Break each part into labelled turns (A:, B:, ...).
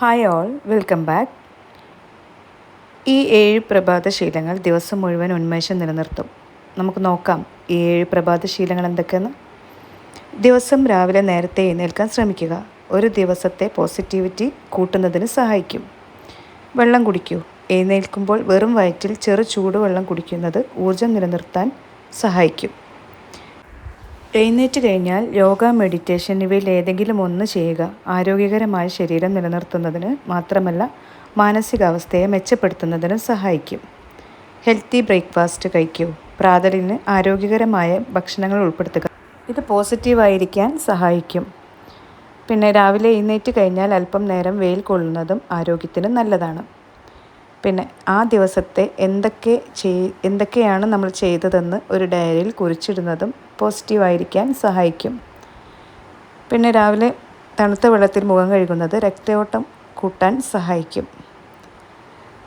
A: Hi all welcome back ഈ ഏഴ് പ്രഭാതശീലങ്ങൾ ദിവസം മുഴുവൻ ഉന്മേഷം നിലനിർത്തും. നമുക്ക് നോക്കാം ഈ ഏഴ് പ്രഭാതശീലങ്ങൾ എന്തൊക്കെയെന്ന്. ദിവസം രാവിലെ നേരത്തെ എഴുന്നേൽക്കാൻ ശ്രമിക്കുക. ഒരു ദിവസത്തെ പോസിറ്റിവിറ്റി കൂട്ടുന്നതിന് സഹായിക്കും. വെള്ളം കുടിക്കൂ. എഴുന്നേൽക്കുമ്പോൾ വെറും വയറ്റിൽ ചെറു ചൂടുവെള്ളം കുടിക്കുന്നത് ഊർജം നിലനിർത്താൻ സഹായിക്കും. എഴുന്നേറ്റ് കഴിഞ്ഞാൽ യോഗ മെഡിറ്റേഷൻ ഇവയിൽ ഏതെങ്കിലും ഒന്ന് ചെയ്യുക. ആരോഗ്യകരമായ ശരീരം നിലനിർത്തുന്നതിന് മാത്രമല്ല മാനസികാവസ്ഥയെ മെച്ചപ്പെടുത്തുന്നതിന് സഹായിക്കും. ഹെൽത്തി ബ്രേക്ക്ഫാസ്റ്റ് കഴിക്കൂ. പ്രാതലിന് ആരോഗ്യകരമായ ഭക്ഷണങ്ങൾ ഉൾപ്പെടുത്തുക. ഇത് പോസിറ്റീവായിരിക്കാൻ സഹായിക്കും. പിന്നെ രാവിലെ എഴുന്നേറ്റ് കഴിഞ്ഞാൽ അല്പം നേരം വെയിൽ കൊള്ളുന്നതും ആരോഗ്യത്തിന് നല്ലതാണ്. പിന്നെ ആ ദിവസത്തെ എന്തൊക്കെ ചെയ് എന്തൊക്കെയാണ് നമ്മൾ ചെയ്തതെന്ന് ഒരു ഡയറിയിൽ കുറിച്ചിടുന്നതും പോസിറ്റീവായിരിക്കാൻ സഹായിക്കും. പിന്നെ രാവിലെ തണുത്ത വെള്ളത്തിൽ മുഖം കഴുകുന്നത് രക്തയോട്ടം കൂട്ടാൻ സഹായിക്കും.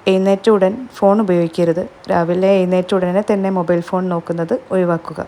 A: എഴുന്നേറ്റ ഉടൻ ഫോൺ ഉപയോഗിക്കരുത്. രാവിലെ എഴുന്നേറ്റ ഉടനെ തന്നെ മൊബൈൽ ഫോൺ നോക്കുന്നത് ഒഴിവാക്കുക.